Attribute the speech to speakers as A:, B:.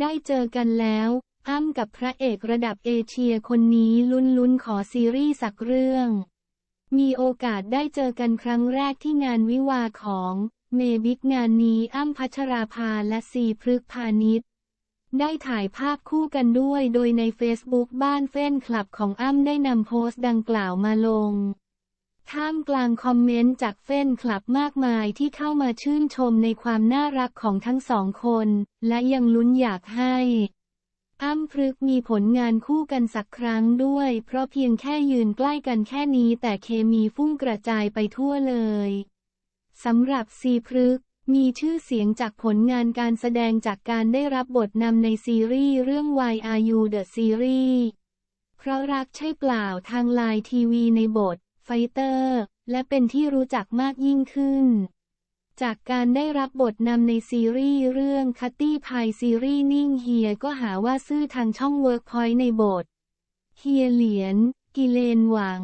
A: ได้เจอกันแล้วอ้ำกับพระเอกระดับเอเชียคนนี้ลุ้นๆขอซีรีส์สักเรื่อง มีโอกาสได้เจอกันครั้งแรกที่งานวิวาของเมบิกงานนี้อ้ำพัชราภาและซีพฤกษ์พาณิชย์ได้ถ่ายภาพคู่กันด้วยโดยในเฟซบุ๊กบ้านเฟนคลับของอ้ำได้นำโพสต์ดังกล่าวมาลง ท่ามกลางคอมเมนต์จากเฟนคลับมากมายที่เข้ามาชื่นชมในความน่ารักของทั้งสองคน และยังลุ้นอยากให้อ้ำพฤกมีผลงานคู่กันสักครั้งด้วย เพราะเพียงแค่ยืนใกล้กันแค่นี้แต่เคมีฟุ้งกระจายไปทั่วเลยสำหรับซีพฤกมีชื่อเสียงจากผลงานการแสดงจากการได้รับบทนำในซีรีส์เรื่อง Why Are You The Series เพราะรักใช่เปล่าทางไลน์ทีวีในบท ไฟเตอร์ และเป็นที่รู้จักมากยิ่งขึ้น จากการได้รับบทนำในซีรีส์เรื่องคัตตี้พายซีรีส์นิ่งเฮียก็หาว่าซื่อทางช่องเวิร์กพอยต์ในบท เฮียเหลียน กิเลนหวัง